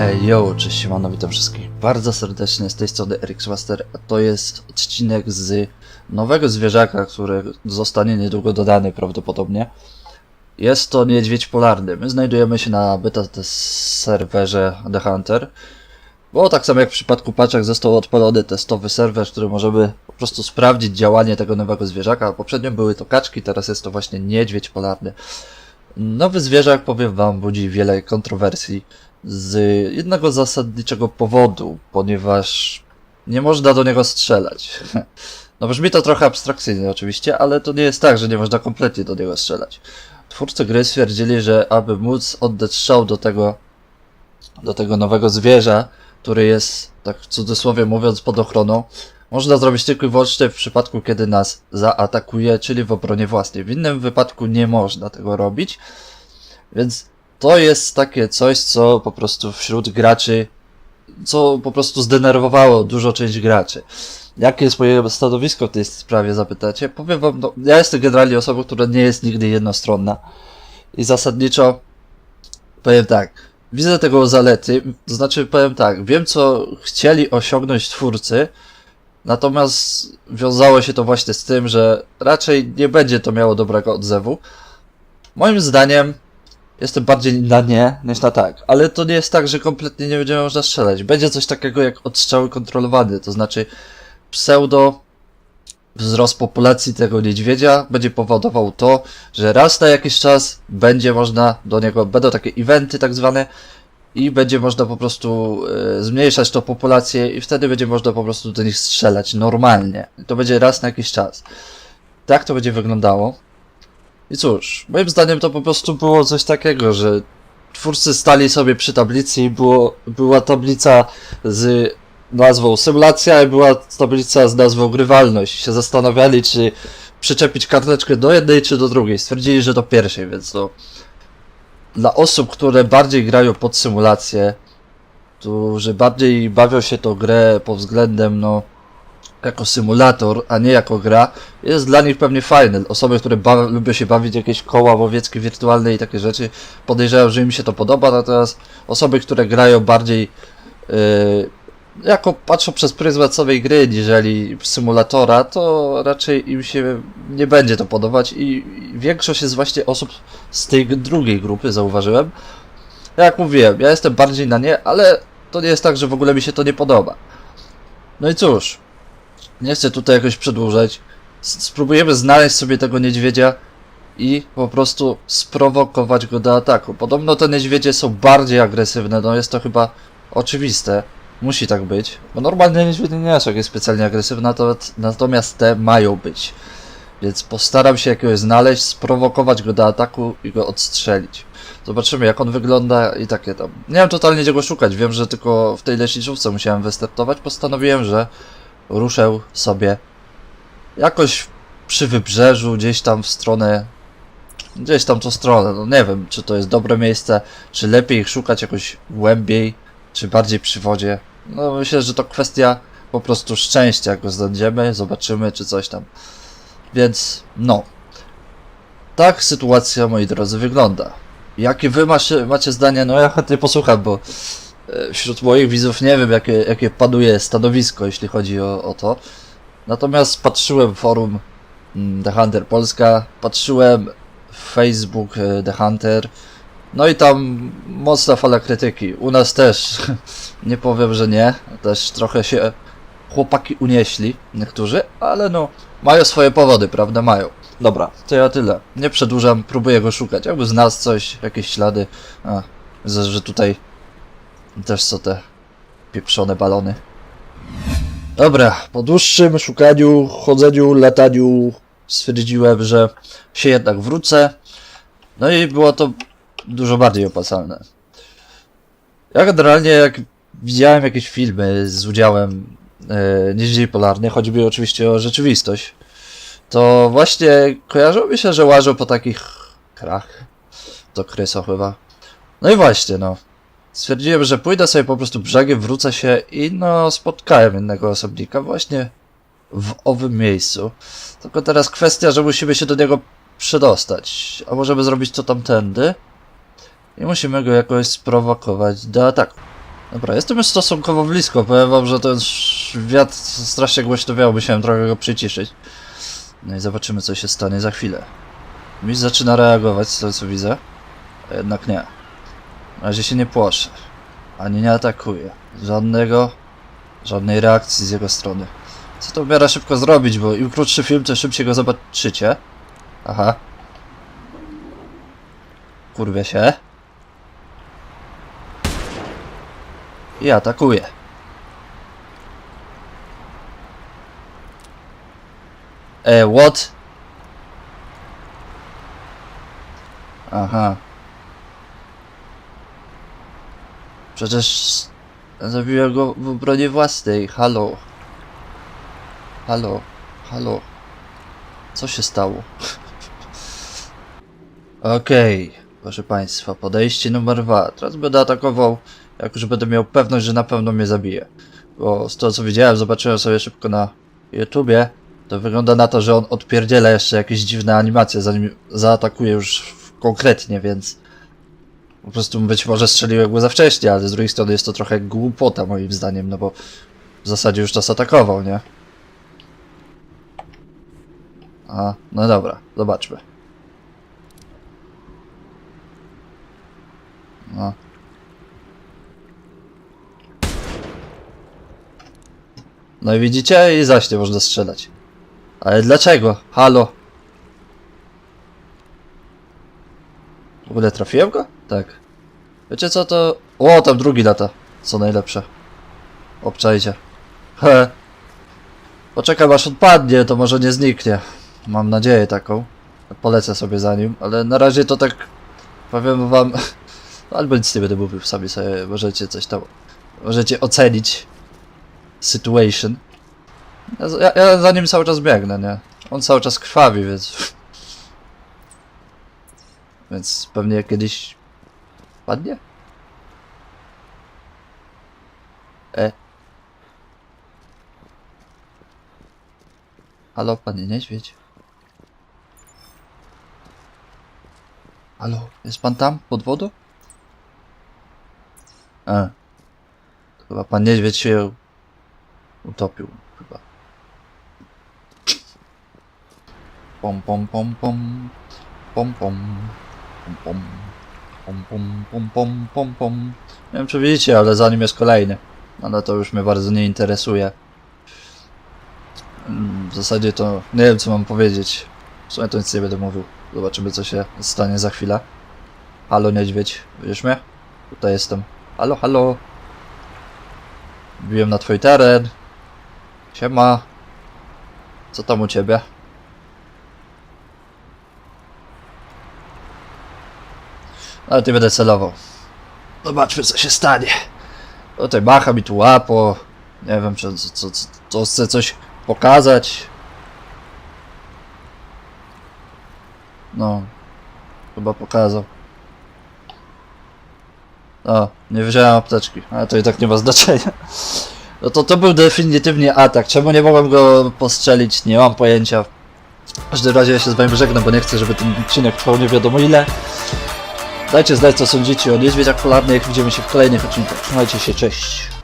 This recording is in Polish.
Ej, yo, cześć, siemano, witam wszystkich bardzo serdecznie z tej strony Eric Master, a to jest odcinek z nowego zwierzaka, który zostanie niedługo dodany prawdopodobnie. Jest to niedźwiedź polarny. My znajdujemy się na beta serwerze The Hunter, bo tak samo jak w przypadku paczek został odpalony testowy serwer, który możemy po prostu sprawdzić działanie tego nowego zwierzaka. Poprzednio były to kaczki, teraz jest to właśnie niedźwiedź polarny. Nowy zwierzak, powiem wam, budzi wiele kontrowersji z jednego zasadniczego powodu, ponieważ nie można do niego strzelać. No brzmi to trochę abstrakcyjnie oczywiście, ale to nie jest tak, że nie można kompletnie do niego strzelać. Twórcy gry stwierdzili, że aby móc oddać strzał do tego, do tego nowego zwierza, który jest, tak w cudzysłowie mówiąc, pod ochroną, można zrobić tylko i wyłącznie w przypadku, kiedy nas zaatakuje, czyli w obronie własnej. W innym wypadku nie można tego robić, więc to jest takie coś, co po prostu wśród graczy, co po prostu zdenerwowało dużo część graczy. Jakie jest moje stanowisko w tej sprawie, zapytacie? Powiem wam, no, ja jestem generalnie osobą, która nie jest nigdy jednostronna. I zasadniczo powiem tak, widzę tego zalety, to znaczy powiem tak, wiem co chcieli osiągnąć twórcy, natomiast wiązało się to właśnie z tym, że raczej nie będzie to miało dobrego odzewu. Moim zdaniem Jestem bardziej na nie niż na tak, ale to nie jest tak, że kompletnie nie będzie można strzelać. Będzie coś takiego jak odstrzały kontrolowane, to znaczy pseudo wzrost populacji tego niedźwiedzia będzie powodował to, że raz na jakiś czas będzie można do niego, będą takie eventy tak zwane i będzie można po prostu e, zmniejszać tą populację i wtedy będzie można po prostu do nich strzelać normalnie. To będzie raz na jakiś czas. Tak to będzie wyglądało. I cóż, moim zdaniem to po prostu było coś takiego, że twórcy stali sobie przy tablicy i było, była tablica z nazwą symulacja i była tablica z nazwą grywalność. Się zastanawiali, czy przyczepić karteczkę do jednej czy do drugiej. Stwierdzili, że do pierwszej, więc to dla osób, które bardziej grają pod symulację, że bardziej bawią się tą grę pod względem, no, jako symulator, a nie jako gra, jest dla nich pewnie fajne. Osoby, które lubią się bawić jakieś koła łowieckie wirtualne i takie rzeczy, podejrzewam, że im się to podoba, natomiast osoby, które grają bardziej yy, jako patrzą przez pryzmat samej gry, niżeli symulatora, to raczej im się nie będzie to podobać i większość jest właśnie osób z tej drugiej grupy, zauważyłem. Jak mówiłem, ja jestem bardziej na nie, ale to nie jest tak, że w ogóle mi się to nie podoba. No i cóż, nie chcę tutaj jakoś przedłużać. Spróbujemy znaleźć sobie tego niedźwiedzia i po prostu sprowokować go do ataku. Podobno te niedźwiedzie są bardziej agresywne, no jest to chyba oczywiste. Musi tak być, bo normalne niedźwiedzie nie są jakieś specjalnie agresywne, natomiast te mają być. Więc postaram się jakiegoś znaleźć, sprowokować go do ataku i go odstrzelić. Zobaczymy jak on wygląda i takie tam. Nie wiem totalnie gdzie go szukać, wiem, że tylko w tej leśniczówce musiałem wystartować. Postanowiłem, że ruszę sobie jakoś przy wybrzeżu, gdzieś tam w stronę, gdzieś tam tą stronę. No nie wiem, czy to jest dobre miejsce, czy lepiej ich szukać jakoś głębiej, czy bardziej przy wodzie. No myślę, że to kwestia po prostu szczęścia, jak go znajdziemy, zobaczymy, czy coś tam. Więc no. Tak sytuacja, moi drodzy, wygląda. Jakie wy macie, macie zdania? No ja chętnie posłucham, bo e, wśród moich widzów nie wiem, jakie, jakie panuje stanowisko, jeśli chodzi o, o to. Natomiast patrzyłem forum mm, The Hunter Polska, patrzyłem Facebook e, The Hunter, no i tam mocna fala krytyki. U nas też, nie powiem, że nie, też trochę się chłopaki unieśli, niektórzy, ale no, mają swoje powody, prawda? Mają. Dobra, to ja tyle. Nie przedłużam, próbuję go szukać. Jakby znalazł coś, jakieś ślady. A, widzę, że tutaj też są te pieprzone balony. Dobra, po dłuższym szukaniu, chodzeniu, lataniu stwierdziłem, że się jednak wrócę. No i było to dużo bardziej opłacalne. Ja generalnie jak widziałem jakieś filmy z udziałem e, niedźwiedzi polarnych, mi oczywiście o rzeczywistość, to właśnie kojarzyło mi się, że łażą po takich krach. To kryso chyba. No i właśnie, no. Stwierdziłem, że pójdę sobie po prostu brzegiem, wrócę się i no spotkałem innego osobnika właśnie w owym miejscu. Tylko teraz kwestia, że musimy się do niego przedostać. A możemy zrobić to tamtędy. I musimy go jakoś sprowokować do ataku. Dobra, jestem już stosunkowo blisko. Powiem wam, że ten wiatr strasznie głośno wiał, musiałem trochę go przyciszyć. No i zobaczymy, co się stanie za chwilę. Miś zaczyna reagować z tego, co widzę. A jednak nie. Na razie się nie płoszę. Ani nie atakuje. Żadnego... Żadnej reakcji z jego strony. Chcę to w miarę szybko zrobić, bo im krótszy film, tym szybciej go zobaczycie. Aha. Kurwie się. I atakuje. E, what? Aha. Przecież zabiłem go w obronie własnej. Halo. Halo. Halo. Co się stało? Okej, proszę państwa, podejście numer dwa. Teraz będę atakował, jak już będę miał pewność, że na pewno mnie zabije. Bo z tego co widziałem, zobaczyłem sobie szybko na YouTubie, to wygląda na to, że on odpierdziela jeszcze jakieś dziwne animacje, zanim zaatakuje już konkretnie, więc po prostu być może strzeliłem go za wcześnie, ale z drugiej strony jest to trochę głupota moim zdaniem, no bo w zasadzie już nas atakował, nie? A, no dobra, zobaczmy. No. No i widzicie, i zaś nie można strzelać. Ale dlaczego? Halo? W ogóle trafiłem go? Tak. Wiecie co to... O, tam drugi lata. Co najlepsze. Obczajcie. He. Poczekam aż odpadnie, to może nie zniknie. Mam nadzieję taką. Polecę sobie za nim, ale na razie to tak... Powiem wam... Albo nic nie będę mówił, sami sobie możecie coś tam... Możecie ocenić situation. Ja, ja, za nim cały czas biegnę, nie? On cały czas krwawi, więc... Więc pewnie kiedyś... Padnie? E. Halo, panie niedźwiedź? Halo, jest pan tam, pod wodą? E. Chyba pan niedźwiedź się utopił, chyba. Pom pom pom pom. Pom pom. Pom pom. Pom pom pom pom pom pom. Nie wiem czy widzicie, ale za nim jest kolejny. Ale to już mnie bardzo nie interesuje. Mm, W zasadzie to nie wiem co mam powiedzieć. W sumie to nic nie będę mówił. Zobaczymy co się stanie za chwilę. Halo niedźwiedź, widzisz mnie? Tutaj jestem. Halo, halo. Wbiłem na twój teren. Siema. Co tam u ciebie? Ale ty będę celował. Zobaczmy co się stanie. Tutaj macha mi tu łapo. Nie wiem, czy co, co, co, chce coś pokazać. No. Chyba pokazał. O, nie wziąłem apteczki, ale to i tak nie ma znaczenia. No to to był definitywnie atak. Czemu nie mogłem go postrzelić? Nie mam pojęcia. W każdym razie ja się z wami żegnam, bo nie chcę, żeby ten odcinek trwał nie wiadomo ile. Dajcie znać co sądzicie o niedźwiedziach polarnych. Widzimy się w kolejnych odcinkach. Trzymajcie się, cześć.